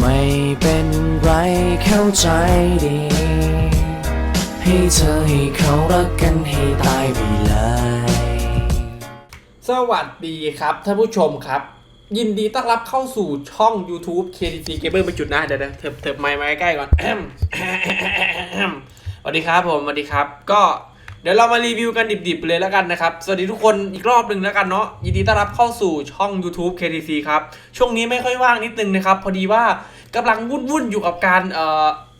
ไม่เป็นไรเข้าใจดี ให้เธอให้เขารักกันให้ตายไปเลย สวัสดีครับท่านผู้ชมครับ ยินดีต้อนรับเข้าสู่ช่อง YouTube KTC Gamer ไปจุดนะเดี๋ยวๆเถิบเถิบไมค์มาใกล้ๆก่อน สวัสดีครับผมสวัสดีครับ ก็ ดี๋ยวเรามารีวิวกันดิบๆเลยแล้วกันนะครับ สวัสดีทุกคนอีกรอบหนึ่งแล้วกันเนาะ ยินดีต้อนรับเข้าสู่ช่อง YouTube KTC ครับ ช่วงนี้ไม่ค่อยว่างนิดนึงนะครับ พอดีว่ากำลังวุ่นๆอยู่กับการ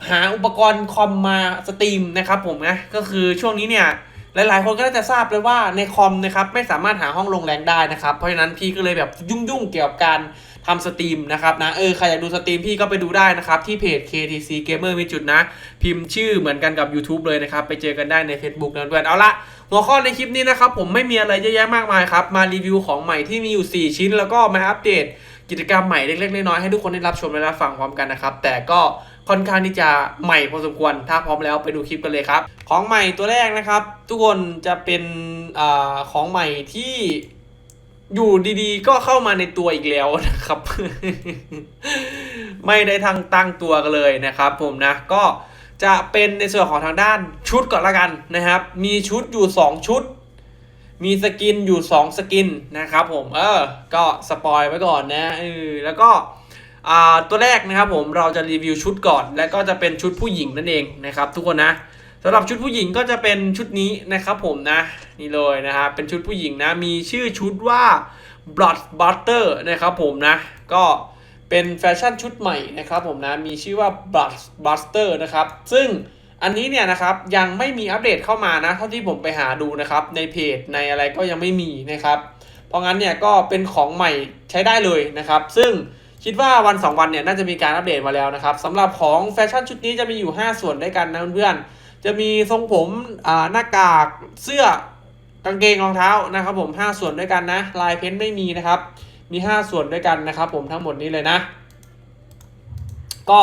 หาอุปกรณ์คอมมาสตรีมนะครับผมนะ ก็คือช่วงนี้เนี่ยหลายๆ คนก็น่าจะทราบเลยว่าในคอมนะครับไม่สามารถหาห้องลงแรงได้นะครับ เพราะฉะนั้นพี่ก็เลยแบบยุ่งๆเกี่ยวกับการ ทำสตรีมนะครับนะเออใครอยากดูสตรีมพี่ก็ไปดูได้นะครับที่เพจ KTC Gamer มีจุดนะ พิมพ์ชื่อเหมือนกันกับ YouTube เลยนะครับ ไปเจอกันได้ใน Facebook นะเพื่อนเอาละหัวข้อในคลิปนี้นะครับ ผมไม่มีอะไรเยอะแยะมากมายครับ มารีวิวของใหม่ที่มีอยู่ 4 ชิ้น แล้วก็มาอัปเดตกิจกรรมใหม่เล็กๆน้อยๆให้ทุกคนได้รับชมและรับฟังพร้อมกันนะครับ แต่ก็ค่อนข้างที่จะใหม่พอสมควร ถ้าพร้อมแล้วไปดูคลิปกันเลยครับ ของใหม่ตัวแรกนะครับ ทุกคนจะเป็นอาของใหม่ที่ อยู่ดีๆ ก็เข้ามาในตัวอีกแล้วนะครับ ไม่ได้ทางตั้งตัวกันเลยนะครับ ผมนะก็จะเป็นในส่วนของทางด้านชุดก่อนละกันนะครับ มีชุดอยู่ 2 ชุด มีสกินอยู่ 2 สกินนะครับผมเออ ก็สปอยไว้ก่อนนะเออแล้วก็ตัวแรกนะครับผมเราจะรีวิวชุดก่อน แล้วก็จะเป็นชุดผู้หญิงนั่นเองนะครับ ทุกคนนะำหรับชุดผู้หญิงก็จะเป็นชุดนี้นะครับผมนะ นี่เลยนะครับเป็นชุดผู้หญิงนะ มีชื่อชุดว่า Blood Butter นะครับผมนะ ก็เป็นแฟชั่นชุดใหม่นะครับผมนะ มีชื่อว่า Blood Buster นะครับ ซึ่งอันนี้เนี่ยนะครับยังไม่มีอัปเดตเข้ามานะ เท่าที่ผมไปหาดูนะครับ ในเพจในอะไรก็ยังไม่มีนะครับ เพราะงั้นเนี่ยก็เป็นของใหม่ใช้ได้เลยนะครับ ซึ่งคิดว่าวัน 2 วันเนี่ยน่าจะมีการอัปเดตมาแล้วนะครับสำหรับของแฟชั่นชุดนี้จะมีอยู่ 5 ส่วนด้วยกันนะเพื่อนๆ จะมีทรงผมอ่าหน้ากากเสื้อกางเกงรองเท้านะครับผม 5 ส่วนด้วยกันนะ ลายเพ้นท์ไม่มีนะครับ มี 5 ส่วนด้วยกันนะครับ ผมทั้งหมดนี้เลยนะ ก็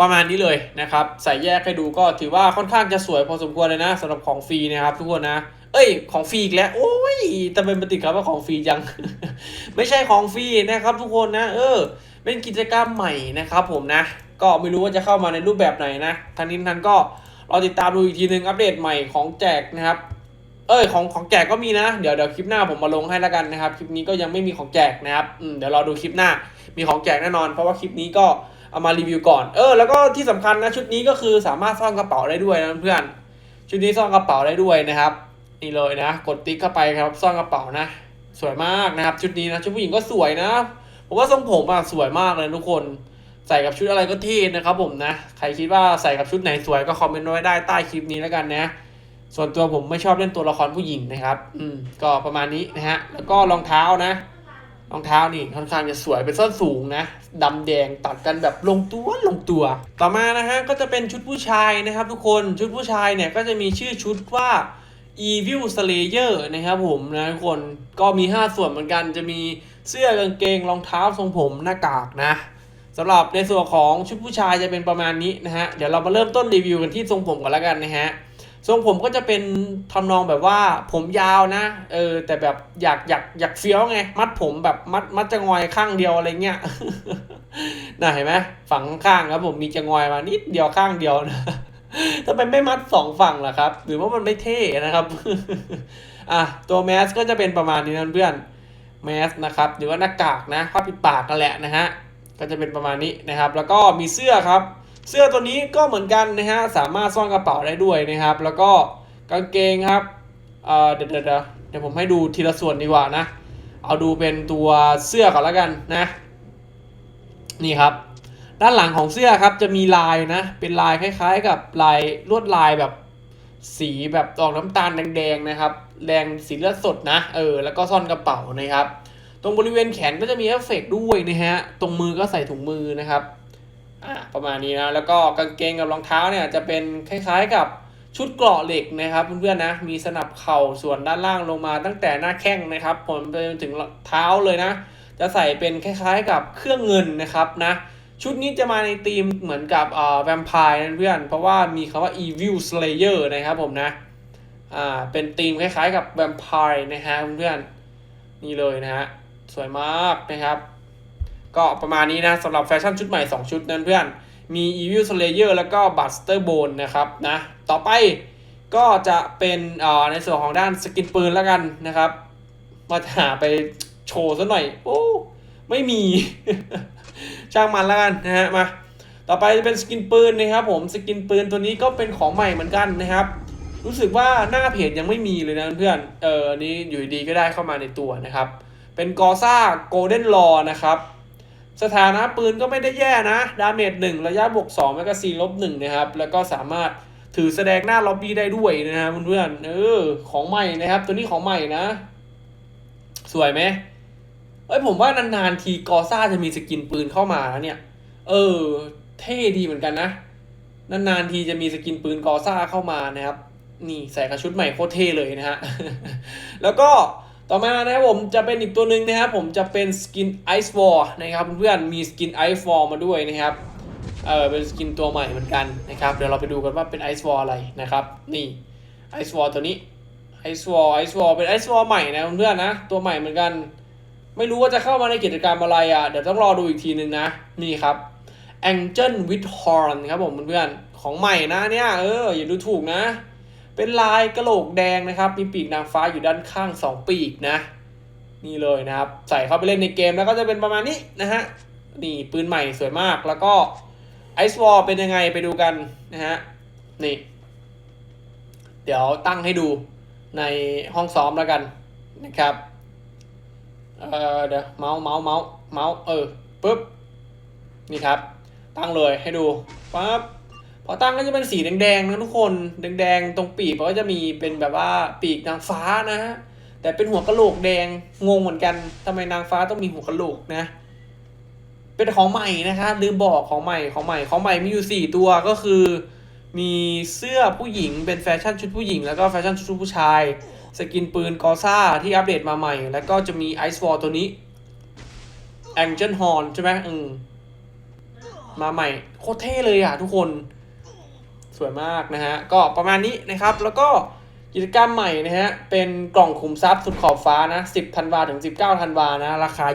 ประมาณนี้เลยนะครับ ใส่แยกให้ดูก็ถือว่าค่อนข้างจะสวยพอสมควรเลยนะสำหรับของฟรีนะครับทุกคนนะ เอ้ย ของฟรีอีกแล้ว โอ้ยแต่เป็นปฏิครับว่าของฟรีจัง ไม่ใช่ของฟรีนะครับทุกคนนะ เออ เป็นกิจกรรมใหม่นะครับ ผมนะ ก็ไม่รู้ว่าจะเข้ามาในรูปแบบไหนนะทางนี้ทันก็ รอติดตามดูอีกทีนึงอัปเดตใหม่ของแจกนะครับ เอ้ยของของแจกก็มีนะ เดี๋ยวเดี๋ยวคลิปหน้าผมมาลงให้แล้วกันนะครับ คลิปนี้ก็ยังไม่มีของแจกนะครับอืมเดี๋ยวรอดูคลิปหน้า มีของแจกแน่นอน เพราะว่าคลิปนี้ก็เอามารีวิวก่อน เออ แล้วก็ที่สำคัญนะชุดนี้ก็คือสามารถซ่อนกระเป๋าได้ด้วยนะเพื่อน ชุดนี้ซ่อนกระเป๋าได้ด้วยนะครับ นี่เลยนะ กดติ๊กเข้าไปครับซ่อนกระเป๋านะ สวยมากนะครับ ชุดนี้นะชุดผู้หญิงก็สวยนะ ผมว่าทรงผมอะสวยมากเลยทุกคน ใส่กับชุดอะไรก็เท่นะครับผมนะ ใครคิดว่าใส่กับชุดไหนสวยก็คอมเมนต์ไว้ได้ใต้คลิปนี้แล้วกันนะ ส่วนตัวผมไม่ชอบเล่นตัวละครผู้หญิงนะครับ อืม ก็ประมาณนี้นะฮะ แล้วก็รองเท้านะ รองเท้านี่ค่อนข้างจะสวยเป็นส้นสูงนะดำแดงตัดกันแบบลงตัวลงตัว ต่อมานะฮะก็จะเป็นชุดผู้ชายนะครับ ทุกคน ชุดผู้ชายเนี่ยก็จะมีชื่อชุดว่า Evil Slayer นะครับผมนะทุกคน ก็มี 5 ส่วนเหมือนกัน จะมีเสื้อกางเกงรองเท้าทรงผมหน้ากากนะ สำหรับในส่วนของชุดผู้ชายจะเป็นประมาณนี้นะฮะ เดี๋ยวเรามาเริ่มต้นรีวิวกันที่ทรงผมก่อนแล้วกันนะฮะ ทรงผมก็จะเป็นทำนองแบบว่าผมยาวนะ เออ แต่แบบอยากอยากอยากเฟี้ยวไง มัดผมแบบมัดมัดจะงอยข้างเดียวอะไรเงี้ยน่าเห็นไหมฝั่งข้างครับผมมีจะงอยมานิดเดียวข้างเดียวนะทำไมไม่มัดสองฝั่งล่ะครับ หรือว่ามันไม่เท่นะครับ อะตัวแมสก็จะเป็นประมาณนี้นะเพื่อน แมสนะครับ หรือว่าหน้ากากนะผ้าปิดปากกันแหละนะฮะ ก็จะเป็นประมาณนี้นะครับ แล้วก็มีเสื้อครับ เสื้อตัวนี้ก็เหมือนกันนะฮะสามารถซ่อนกระเป๋าได้ด้วยนะครับ แล้วก็กางเกงครับเอ่อเดี๋ยวเดี๋ยวเดี๋ยวผมให้ดูทีละส่วนดีกว่านะ เอาดูเป็นตัวเสื้อก่อนแล้วกันนะ นี่ครับ ด้านหลังของเสื้อครับจะมีลายนะ เป็นลายคล้าย ๆ กับลายลวดลายแบบสีแบบออกน้ำตาลแดงๆนะครับ แดงสีเลือดสดนะ เออ แล้วก็ซ่อนกระเป๋านะครับ ตรงบริเวณแขนก็จะมีเอฟเฟกต์ด้วยนะฮะ ตรงมือก็ใส่ถุงมือนะครับอ่าประมาณนี้นะ แล้วก็กางเกงกับรองเท้าเนี่ยจะเป็นคล้ายๆกับชุดเกราะเหล็กนะครับเพื่อนๆนะ มีสนับเข่าส่วนด้านล่างลงมาตั้งแต่หน้าแข้งนะครับผมไปจนถึงเท้าเลยนะ จะใส่เป็นคล้ายๆกับเครื่องเงินนะครับนะชุดนี้จะมาในธีมเหมือนกับอ่าแวมไพร์นะเพื่อน เพราะว่ามีคำว่า Evil Slayer นะครับผมนะ อ่า เป็นธีมคล้ายๆกับแวมไพร์นะฮะเพื่อน นี่เลยนะฮะ สวยมากนะครับ ก็ประมาณนี้นะสำหรับแฟชั่นชุดใหม่ 2 ชุดนั้นเพื่อน มี Evil Slayer แล้วก็ Buster Bone นะครับนะต่อไปก็จะเป็นเอ่อในส่วนของด้านสกินปืนแล้วกันนะครับ มาหาไปโชว์ซะหน่อย โอ้ไม่มี ช่างมันแล้วกันนะฮะมาต่อไปจะเป็นสกินปืนนะครับผมสกินปืนตัวนี้ก็เป็นของใหม่เหมือนกันนะครับ รู้สึกว่าหน้าเพจยังไม่มีเลยนะเพื่อนเออนี้อยู่ดีก็ได้เข้ามาในตัวนะครับ เป็นกอซ่าโกลเด้นลอนะครับ สถานะปืนก็ไม่ได้แย่นะ ดาเมจ1ระยะบวก2แมกกาซีนลบ1นะครับ แล้วก็สามารถถือแสดงหน้าล็อบบี้ได้ด้วยนะครับเพื่อนๆเออ ของใหม่นะครับ ตัวนี้ของใหม่นะ สวยไหมเอ้ยผมว่านานๆทีกอซ่าจะมีสกินปืนเข้ามาแล้วเนี่ย เออ เท่ดีเหมือนกันนะ นานๆทีจะมีสกินปืนกอซ่าเข้ามานะครับ นี่ใส่กระชุดใหม่โคตรเท่เลยนะฮะ แล้วก็ ต่อมานะครับผมจะเป็นอีกตัวหนึ่งนะครับผมจะเป็นสกินไอซ์วอร์นะครับเพื่อนมีสกินไอซ์วอร์มาด้วยนะครับเออเป็นสกินตัวใหม่เหมือนกันนะครับเดี๋ยวเราไปดูกันว่าเป็นไอซ์วอร์อะไรนะครับนี่ไอซ์วอร์ตัวนี้ไอซ์วอร์ไอซ์วอร์เป็นไอซ์วอร์ใหม่นะเพื่อนนะตัวใหม่เหมือนกัน ไม่รู้ว่าจะเข้ามาในกิจกรรมอะไรอะเดี๋ยวต้องรอดูอีกทีนึงนะนี่ครับ Angel with Horn ครับผมเพื่อนของใหม่นะเนี่ยเอออย่าดูถูกนะ เป็นลายกระโหลกแดงนะครับ มีปีกนางฟ้าอยู่ด้านข้าง 2 ปีกนะ นี่เลยนะครับ ใส่เข้าไปเล่นในเกมแล้วก็จะเป็นประมาณนี้นะฮะ นี่ปืนใหม่สวยมาก แล้วก็ไอซ์วอลเป็นยังไงไปดูกันนะฮะ นี่ เดี๋ยวตั้งให้ดูในห้องซ้อมแล้วกันนะครับ เออเดี๋ยวเมาส์เมาส์เมาส์เมาส์เออปุ๊บ นี่ครับ ตั้งเลยให้ดูปั๊บ พอตั้งก็จะเป็นสีแดงๆนะทุกคน แดงๆ ตรงปีกมันก็จะมีเป็นแบบว่าปีกนางฟ้านะฮะแต่เป็นหัวกะโหลกแดงงงเหมือนกันทำไมนางฟ้าต้องมีหัวกะโหลกนะ เป็นของใหม่นะคะลืมบอกของใหม่ของใหม่ของใหม่มีอยู่สี่ตัวก็คือ มีเสื้อผู้หญิงเป็นแฟชั่นชุดผู้หญิง แล้วก็แฟชั่นชุดผู้ชาย สกินปืนกอซ่าที่อัปเดตมาใหม่ แล้วก็จะมีไอซ์วอลตัวนี้ Angel Horn ใช่ไหมอืมมาใหม่โคตรเท่เลยอะทุกคน สวยมากนะฮะ ก็ประมาณนี้นะครับ แล้วก็กิจกรรมใหม่นะฮะ เป็นกล่องขุมทรัพย์สุดขอบฟ้านะ 10ธันวาถึง 19ธันวานะ ราคา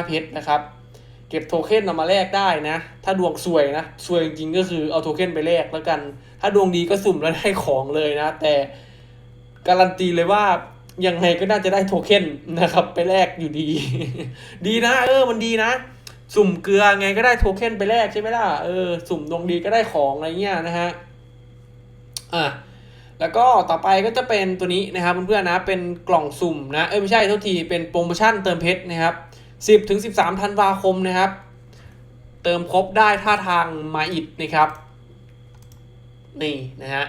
25 เพชรนะครับ เก็บโทเค็นนำมาแลกได้นะ ถ้าดวงสวยนะ สวยจริงๆก็คือเอาโทเค็นไปแลกแล้วกัน ถ้าดวงดีก็สุ่มแล้วได้ของเลยนะ แต่การันตีเลยว่ายังไงก็น่าจะได้โทเค็นนะครับ ไปแลกอยู่ดี ดีนะ เออมันดีนะ สุ่มเกลือไงก็ได้โทเค็นไปแลกใช่ไหมล่ะ เออ สุ่มดวงดีก็ได้ของอะไรเงี้ยนะฮะ อะแล้วก็ต่อไปก็จะเป็นตัวนี้นะครับเพื่อนๆนะเป็นกล่องสุ่มนะเอ้ยไม่ใช่โทษทีเป็นโปรโมชั่นเติมเพชรนะครับ10ถึง13ธันวาคมนะครับ เติมครบได้ท่าทางมาอิดนะครับ นี่นะฮะ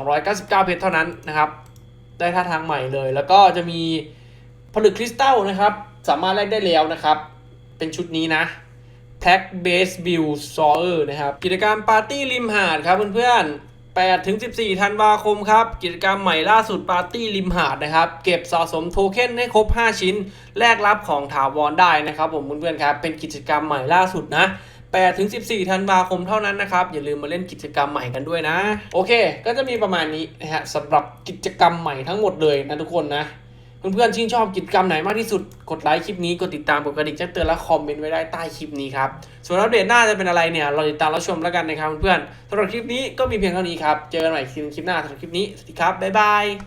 299 เพชรเท่านั้นนะครับ ได้ท่าทางใหม่เลย แล้วก็จะมีผลึกคริสตัลนะครับ สามารถแลกได้แล้วนะครับ เป็นชุดนี้นะ Pack Base Build Sawer นะครับ กิจกรรมปาร์ตี้ริมหาดครับเพื่อนๆ 8ถึง14 ธันวาคมครับ กิจกรรมใหม่ล่าสุดปาร์ตี้ริมหาดนะครับ เก็บสะสมโทเค็นให้ครบ 5 ชิ้น แลกรับของถาวรได้นะครับ ผมเพื่อนๆครับ เป็นกิจกรรมใหม่ล่าสุดนะ8ถึง14 ธันวาคมเท่านั้นนะครับ อย่าลืมมาเล่นกิจกรรมใหม่กันด้วยนะ โอเค ก็จะมีประมาณนี้นะฮะสำหรับกิจกรรมใหม่ทั้งหมดเลยนะทุกคนนะ เพื่อนๆชื่นชอบกิจกรรมไหนมากที่สุด กดไลค์คลิปนี้ กดติดตาม กดกระดิ่งแจ้งเตือนและคอมเมนต์ไว้ได้ใต้คลิปนี้ครับ ส่วนอัปเดตหน้าจะเป็นอะไรเนี่ย เราติดตามรับชมแล้วกันนะครับเพื่อนๆสำหรับคลิปนี้ก็มีเพียงเท่านี้ครับ เจอกันใหม่คลิปหน้าสำหรับคลิปนี้ สวัสดีครับ บ๊ายบาย